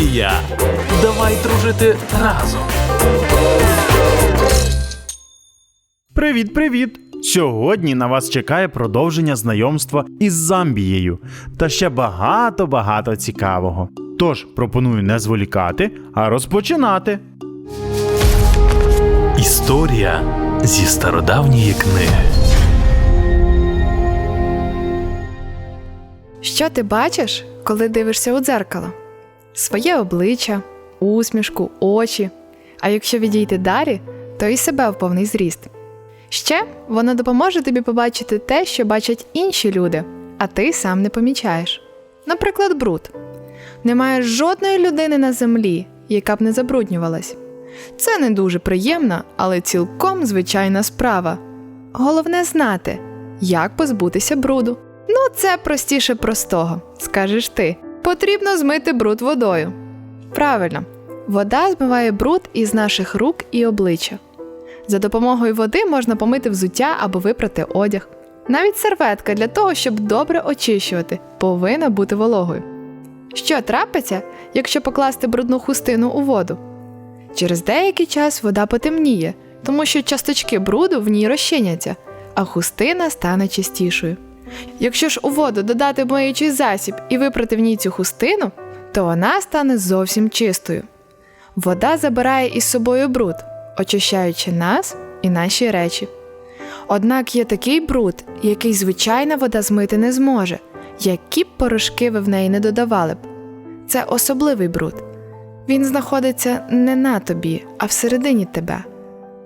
студія. Давай дружити разом. Привіт, привіт! Сьогодні на вас чекає продовження знайомства із Замбією та ще багато-багато цікавого. Тож пропоную не зволікати, а розпочинати. Історія зі стародавньої книги. Що ти бачиш, коли дивишся у дзеркало? Своє обличчя, усмішку, очі. А якщо відійти далі, то і себе в повний зріст. Ще воно допоможе тобі побачити те, що бачать інші люди, а ти сам не помічаєш. Наприклад, бруд. Немає жодної людини на землі, яка б не забруднювалась. Це не дуже приємна, але цілком звичайна справа. Головне знати, як позбутися бруду. Ну, це простіше простого, скажеш ти. Потрібно змити бруд водою. Правильно, вода змиває бруд із наших рук і обличчя. За допомогою води можна помити взуття або випрати одяг. Навіть серветка для того, щоб добре очищувати, повинна бути вологою. Що трапиться, якщо покласти брудну хустину у воду? Через деякий час вода потемніє, тому що часточки бруду в ній розчиняться, а хустина стане чистішою. Якщо ж у воду додати миючий засіб і випрати в ній цю хустину, то вона стане зовсім чистою. Вода забирає із собою бруд, очищаючи нас і наші речі. Однак є такий бруд, який звичайна вода змити не зможе, які б порошки ви в неї не додавали б. Це особливий бруд. Він знаходиться не на тобі, а всередині тебе.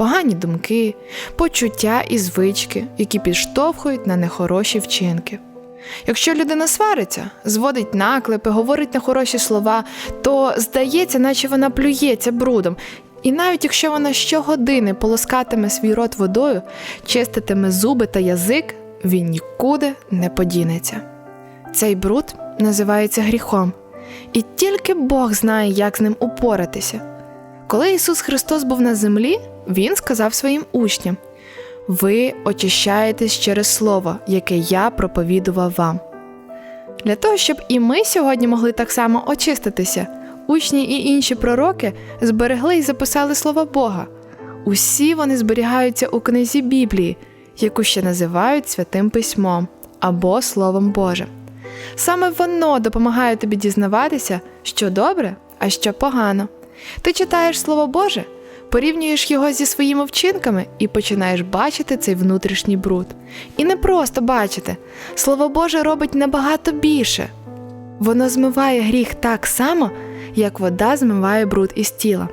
Погані думки, почуття і звички, які підштовхують на нехороші вчинки. Якщо людина свариться, зводить наклепи, говорить нехороші слова, то здається, наче вона плюється брудом. І навіть якщо вона щогодини полоскатиме свій рот водою, чиститиме зуби та язик, він нікуди не подінеться. Цей бруд називається гріхом, і тільки Бог знає, як з ним упоратися. Коли Ісус Христос був на землі, Він сказав своїм учням: Ви очищаєтесь через Слово, яке я проповідував вам. Для того, щоб і ми сьогодні могли так само очиститися, учні і інші пророки зберегли і записали слова Бога. Усі вони зберігаються у книзі Біблії, яку ще називають Святим Письмом або Словом Божим. Саме воно допомагає тобі дізнаватися, що добре, а що погано. Ти читаєш Слово Боже, порівнюєш його зі своїми вчинками і починаєш бачити цей внутрішній бруд. І не просто бачити, Слово Боже робить набагато більше. Воно змиває гріх так само, як вода змиває бруд із тіла.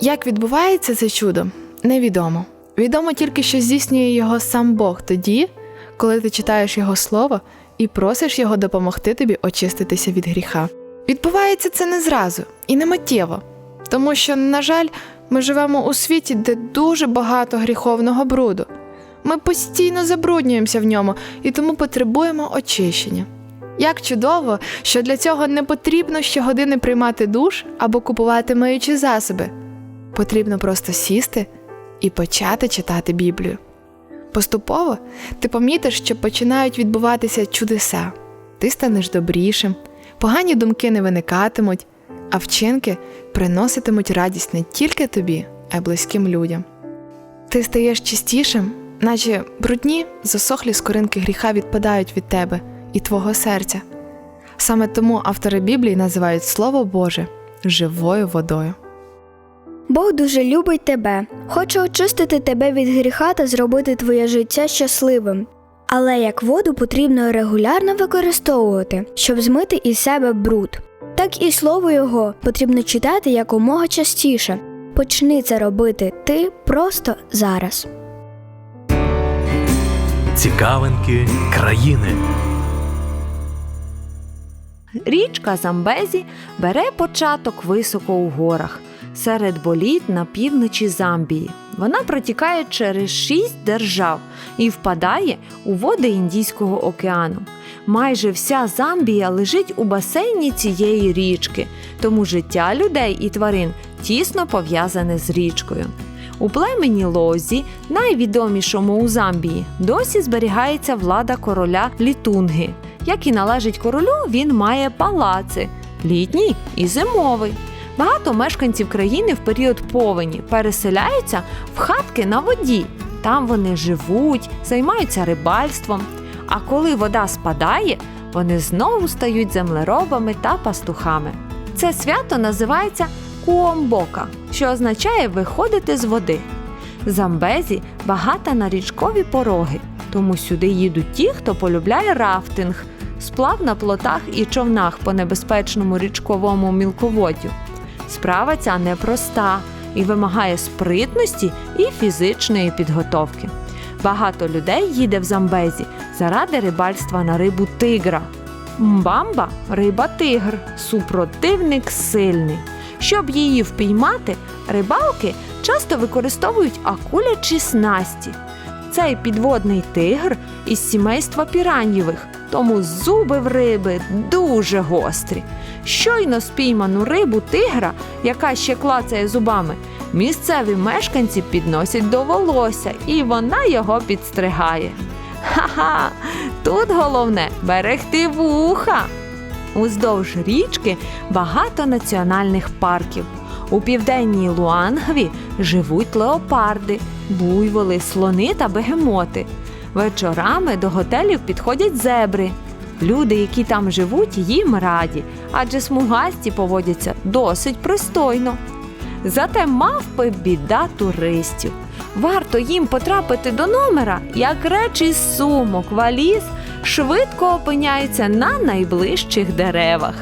Як відбувається це чудо, невідомо. Відомо тільки, що здійснює його сам Бог тоді, коли ти читаєш Його Слово і просиш Його допомогти тобі очиститися від гріха. Відбувається це не зразу і не миттєво, тому що, на жаль, ми живемо у світі, де дуже багато гріховного бруду. Ми постійно забруднюємося в ньому і тому потребуємо очищення. Як чудово, що для цього не потрібно щогодини приймати душ або купувати миючі засоби. Потрібно просто сісти і почати читати Біблію. Поступово ти помітиш, що починають відбуватися чудеса. Ти станеш добрішим, погані думки не виникатимуть, а вчинки приноситимуть радість не тільки тобі, а й близьким людям. Ти стаєш чистішим, наче брудні, засохлі скоринки гріха відпадають від тебе і твого серця. Саме тому автори Біблії називають Слово Боже живою водою. Бог дуже любить тебе, хоче очистити тебе від гріха та зробити твоє життя щасливим. Але як воду потрібно регулярно використовувати, щоб змити із себе бруд. Так і слово його потрібно читати якомога частіше. Почни це робити ти просто зараз. Цікавинки країни. Річка Замбезі бере початок високо у горах серед боліт на півночі Замбії. Вона протікає через шість держав і впадає у води Індійського океану. Майже вся Замбія лежить у басейні цієї річки, тому життя людей і тварин тісно пов'язане з річкою. У племені Лозі, найвідомішому у Замбії, досі зберігається влада короля Літунги. Як і належить королю, він має палаци, літній і зимовий. Багато мешканців країни в період повені переселяються в хатки на воді. Там вони живуть, займаються рибальством. А коли вода спадає, вони знову стають землеробами та пастухами. Це свято називається Куомбока, що означає виходити з води. Замбезі багата на річкові пороги, тому сюди їдуть ті, хто полюбляє рафтинг, сплав на плотах і човнах по небезпечному річковому мілководдю. Справа ця непроста і вимагає спритності і фізичної підготовки. Багато людей їде в Замбезі заради рибальства на рибу тигра. Мбамба риба тигр, супротивник сильний. Щоб її впіймати, рибалки часто використовують акулячі снасті. Цей підводний тигр із сімейства піраньєвих, тому зуби в риби дуже гострі. Щойно спійману рибу тигра, яка ще клацає зубами, місцеві мешканці підносять до волосся, і вона його підстригає. Ха-ха! Тут головне берегти вуха. Уздовж річки багато національних парків. У південній Луангві живуть леопарди, буйволи, слони та бегемоти. Вечорами до готелів підходять зебри. Люди, які там живуть, їм раді, адже смугасті поводяться досить пристойно. Зате мавпи біда туристів. Варто їм потрапити до номера, як речі з сумок, валіз швидко опиняються на найближчих деревах.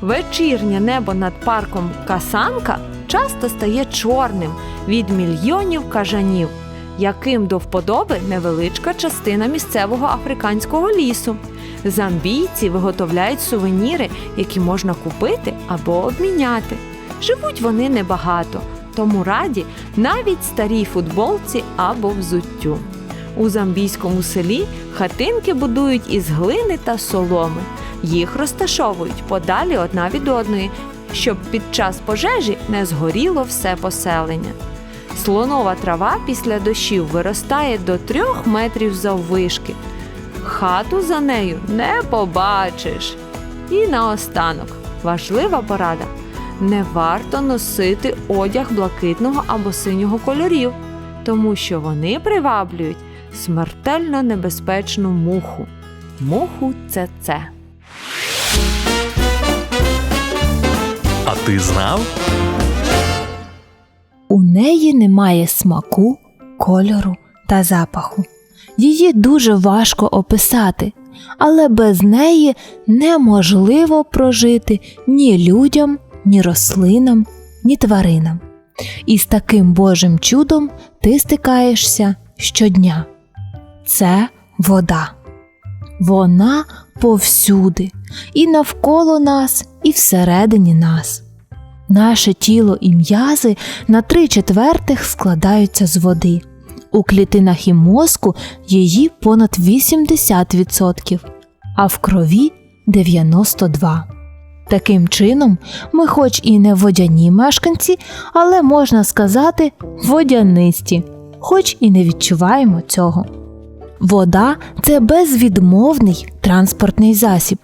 Вечірнє небо над парком Касанка часто стає чорним від мільйонів кажанів, яким до вподоби невеличка частина місцевого африканського лісу. Замбійці виготовляють сувеніри, які можна купити або обміняти. Живуть вони небагато, тому раді навіть старій футболці або взуттю. У замбійському селі хатинки будують із глини та соломи. Їх розташовують подалі одна від одної, щоб під час пожежі не згоріло все поселення. Слонова трава після дощів виростає до трьох метрів заввишки. Хату за нею не побачиш. І наостанок важлива порада: не варто носити одяг блакитного або синього кольорів, тому що вони приваблюють смертельно небезпечну муху. Муху це це. А ти знав? У неї немає смаку, кольору та запаху. Її дуже важко описати, але без неї неможливо прожити ні людям, ні рослинам, ні тваринам. І з таким Божим чудом ти стикаєшся щодня. Це вода. Вона повсюди, і навколо нас, і всередині нас. Наше тіло і м'язи на три четвертих складаються з води. У клітинах і мозку її понад 80%, а в крові 92%. Таким чином, ми, хоч і не водяні мешканці, але можна сказати водянисті, хоч і не відчуваємо цього. Вода це безвідмовний транспортний засіб.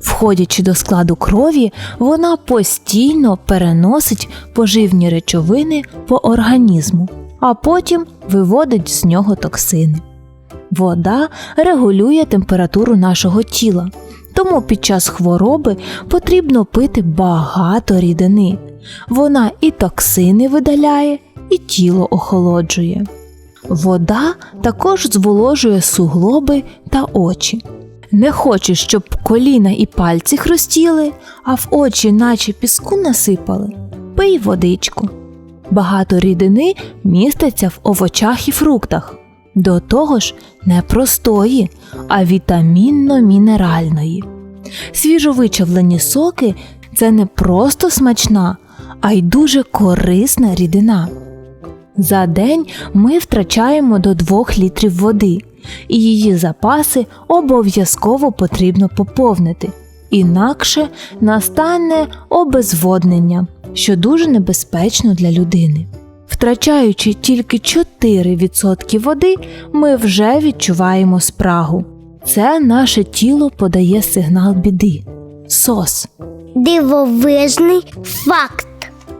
Входячи до складу крові, вона постійно переносить поживні речовини по організму, а потім виводить з нього токсини. Вода регулює температуру нашого тіла, тому під час хвороби потрібно пити багато рідини. Вона і токсини видаляє, і тіло охолоджує. Вода також зволожує суглоби та очі. Не хочеш, щоб коліна і пальці хрустіли, а в очі, наче піску насипали. Пий водичку. Багато рідини міститься в овочах і фруктах. До того ж, не простої, а вітамінно-мінеральної. Свіжовичавлені соки це не просто смачна, а й дуже корисна рідина. За день ми втрачаємо до 2 літрів води, і її запаси обов'язково потрібно поповнити. Інакше настане обезводнення, що дуже небезпечно для людини. Втрачаючи тільки 4% води, ми вже відчуваємо спрагу. Це наше тіло подає сигнал біди СОС. Дивовижний факт.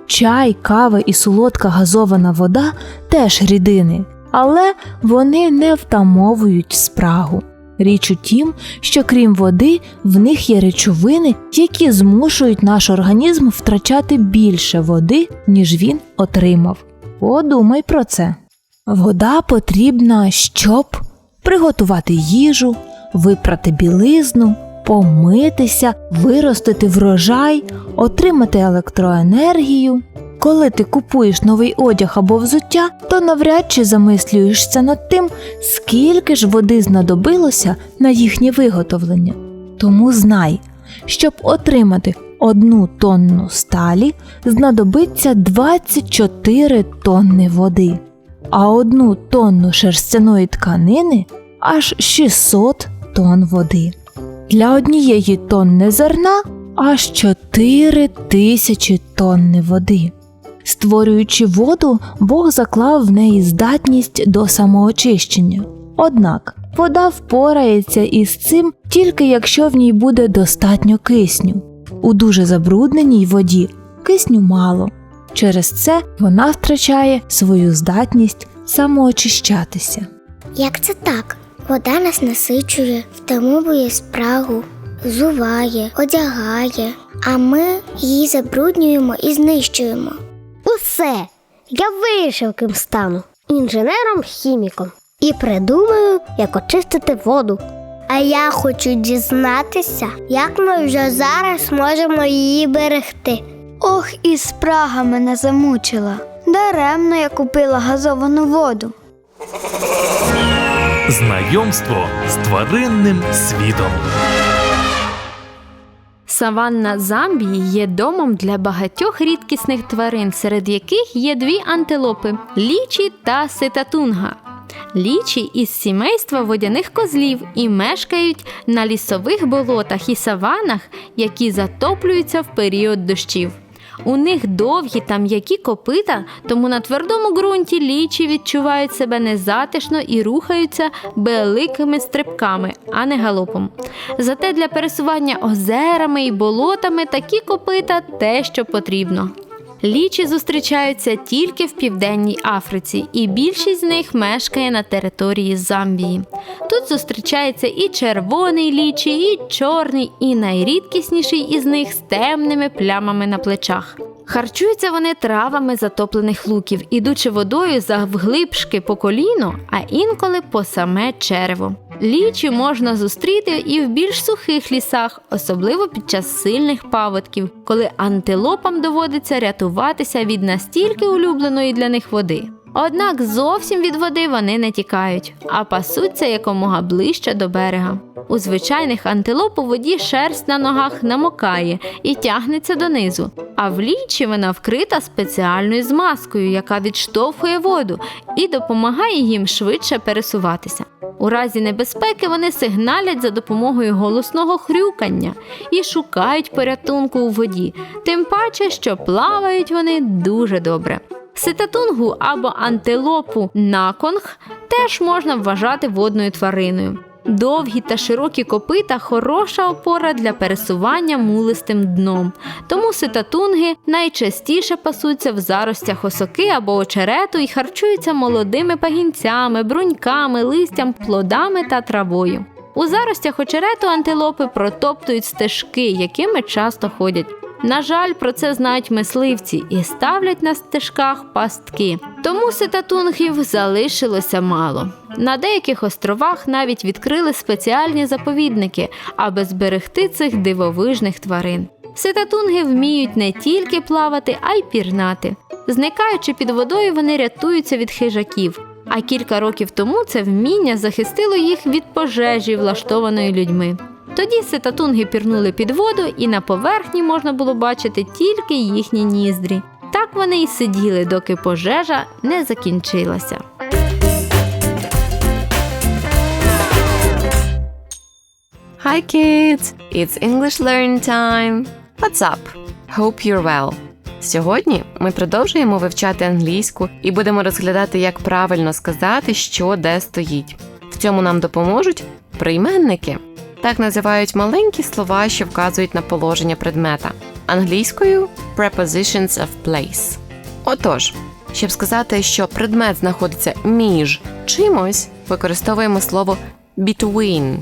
Чай, кава і солодка газована вода теж рідини, але вони не втамовують спрагу. Річ у тім, що крім води, в них є речовини, які змушують наш організм втрачати більше води, ніж він отримав. Подумай про це. Вода потрібна, щоб приготувати їжу, випрати білизну, помитися, виростити врожай, отримати електроенергію. Коли ти купуєш новий одяг або взуття, то навряд чи замислюєшся над тим, скільки ж води знадобилося на їхнє виготовлення. Тому знай, щоб отримати одну тонну сталі, знадобиться 24 тонни води, а одну тонну шерстяної тканини аж 600 тонн води. Для однієї тонни зерна аж 4 тисячі тонни води. Створюючи воду, Бог заклав в неї здатність до самоочищення. Однак вода впорається із цим тільки якщо в ній буде достатньо кисню. У дуже забрудненій воді кисню мало. Через це вона втрачає свою здатність самоочищатися. Як це так? Вода нас насичує, втамовує спрагу, зуває, одягає, а ми її забруднюємо і знищуємо. Усе. Я вирішив, ким стану інженером-хіміком і придумаю, як очистити воду. А я хочу дізнатися, як ми вже зараз можемо її берегти. Ох, і спрага мене замучила. Даремно я купила газовану воду. Знайомство з тваринним світом. Саванна Замбії є домом для багатьох рідкісних тварин, серед яких є дві антилопи лічі та ситатунга. Лічі із сімейства водяних козлів і мешкають на лісових болотах і саванах, які затоплюються в період дощів. У них довгі та м'які копита, тому на твердому ґрунті лічі відчувають себе незатишно і рухаються великими стрибками, а не галопом. Зате для пересування озерами і болотами такі копита те, що потрібно. Лічі зустрічаються тільки в південній Африці, і більшість з них мешкає на території Замбії. Тут зустрічається і червоний лічі, і чорний, і найрідкісніший із них з темними плямами на плечах. Харчуються вони травами затоплених луків, ідучи водою завглибшки по коліно, а інколи по саме черево. Лічі можна зустріти і в більш сухих лісах, особливо під час сильних паводків, коли антилопам доводиться рятуватися від настільки улюбленої для них води. Однак зовсім від води вони не тікають, а пасуться якомога ближче до берега. У звичайних антилоп у воді шерсть на ногах намокає і тягнеться донизу, а в лічі вона вкрита спеціальною змазкою, яка відштовхує воду і допомагає їм швидше пересуватися. У разі небезпеки вони сигналять за допомогою голосного хрюкання і шукають порятунку у воді, тим паче, що плавають вони дуже добре. Ситатунгу або антилопу наконг теж можна вважати водною твариною. Довгі та широкі копита хороша опора для пересування мулистим дном. Тому ситатунги найчастіше пасуться в заростях осоки або очерету і харчуються молодими пагінцями, бруньками, листям, плодами та травою. У заростях очерету антилопи протоптують стежки, якими часто ходять. На жаль, про це знають мисливці і ставлять на стежках пастки. Тому ситатунгів залишилося мало. На деяких островах навіть відкрили спеціальні заповідники, аби зберегти цих дивовижних тварин. Ситатунги вміють не тільки плавати, а й пірнати. Зникаючи під водою, вони рятуються від хижаків. А кілька років тому це вміння захистило їх від пожежі, влаштованої людьми. Тоді ситатунги пірнули під воду, і на поверхні можна було бачити тільки їхні ніздрі. Так вони й сиділи, доки пожежа не закінчилася. Hi kids! It's English Learn Time! What's up? Hope you're well! Сьогодні ми продовжуємо вивчати англійську і будемо розглядати, як правильно сказати, що де стоїть. В цьому нам допоможуть прийменники. Так називають маленькі слова, що вказують на положення предмета. Англійською prepositions of place. Отож, щоб сказати, що предмет знаходиться між чимось, використовуємо слово between.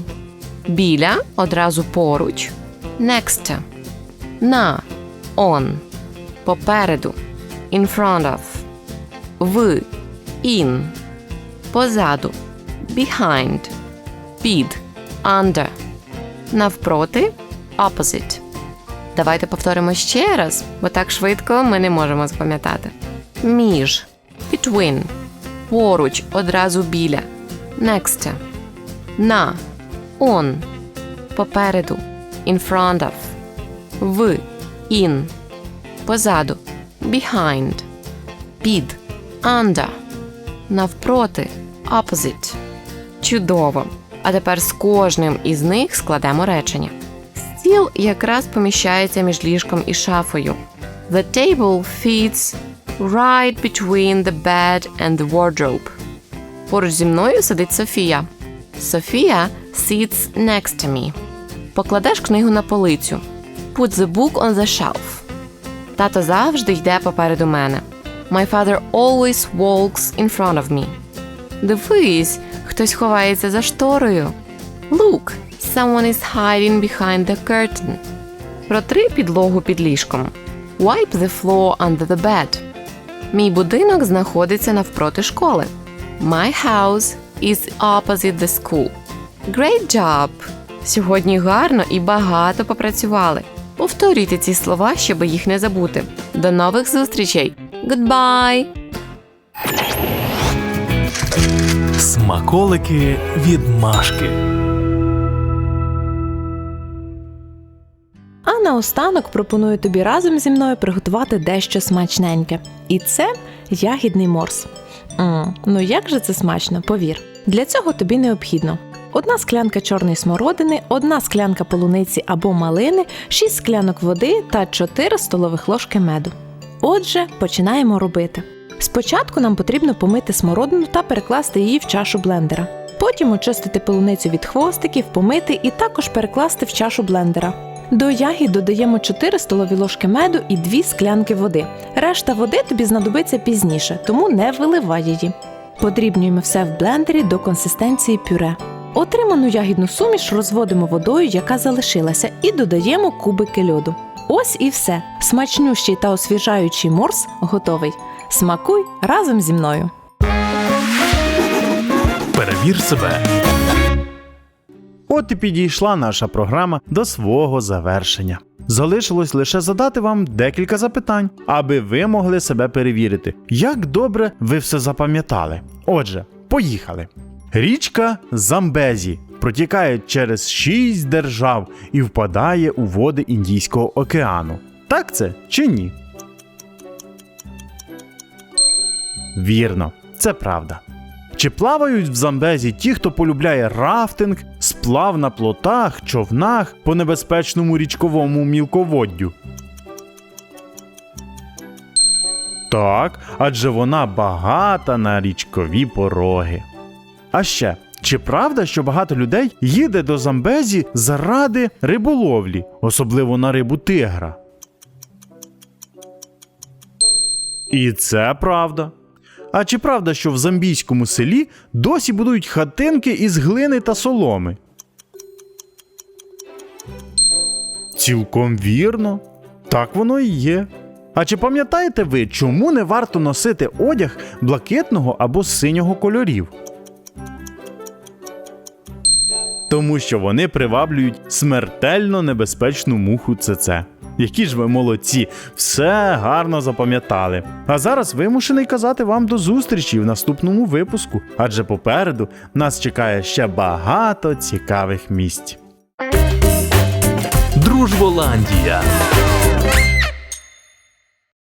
Біля одразу поруч, next, на, on, попереду, in front of, в, in, позаду, behind, під, under, навпроти, opposite. Давайте повторимо ще раз, бо так швидко ми не можемо запам'ятати. Між, between, поруч, одразу біля, next, на, on, попереду, in front of, в, in, позаду, behind, під, under, навпроти, opposite. Чудово! А тепер з кожним із них складемо речення. Стіл якраз поміщається між ліжком і шафою. The table fits right between the bed and the wardrobe. Поруч зі мною сидить Софія. Софія sits next to me. Покладеш книгу на полицю. Put the book on the shelf. Тато завжди йде попереду мене. My father always walks in front of me. Дивись, хтось ховається за шторою. Look, someone is hiding behind the curtain. Протри підлогу під ліжком. Wipe the floor under the bed. Мій будинок знаходиться навпроти школи. My house is opposite the school. Great job! Сьогодні гарно і багато попрацювали. Повторюйте ці слова, щоб їх не забути. До нових зустрічей! Goodbye! Смаколики від Машки. А наостанок пропоную тобі разом зі мною приготувати дещо смачненьке. І це ягідний морс. м ну як же це смачно, повір. Для цього тобі необхідно одна склянка чорної смородини, одна склянка полуниці або малини, 6 склянок води та 4 столових ложки меду. Отже, починаємо робити. Спочатку нам потрібно помити смородину та перекласти її в чашу блендера. Потім очистити полуницю від хвостиків, помити і також перекласти в чашу блендера. До ягід додаємо 4 столові ложки меду і 2 склянки води. Решта води тобі знадобиться пізніше, тому не виливай її. Подрібнюємо все в блендері до консистенції пюре. Отриману ягідну суміш розводимо водою, яка залишилася, і додаємо кубики льоду. Ось і все. Смачнющий та освіжаючий морс готовий. Смакуй разом зі мною. Перевір себе. От і підійшла наша програма до свого завершення. Залишилось лише задати вам декілька запитань, аби ви могли себе перевірити, як добре ви все запам'ятали. Отже, поїхали. Річка Замбезі протікає через шість держав і впадає у води Індійського океану. Так це чи ні? Вірно, це правда. Чи плавають в Замбезі ті, хто полюбляє рафтинг, сплав на плотах, човнах по небезпечному річковому мілководдю? Так, адже вона багата на річкові пороги. А ще, чи правда, що багато людей їде до Замбезі заради риболовлі, особливо на рибу тигра? І це правда. А чи правда, що в замбійському селі досі будують хатинки із глини та соломи? Цілком вірно. Так воно і є. А чи пам'ятаєте ви, чому не варто носити одяг блакитного або синього кольорів? Тому що вони приваблюють смертельно небезпечну муху ЦЦ. Які ж ви молодці, все гарно запам'ятали. А зараз вимушений казати вам до зустрічі в наступному випуску, адже попереду нас чекає ще багато цікавих місць. Дружболандія.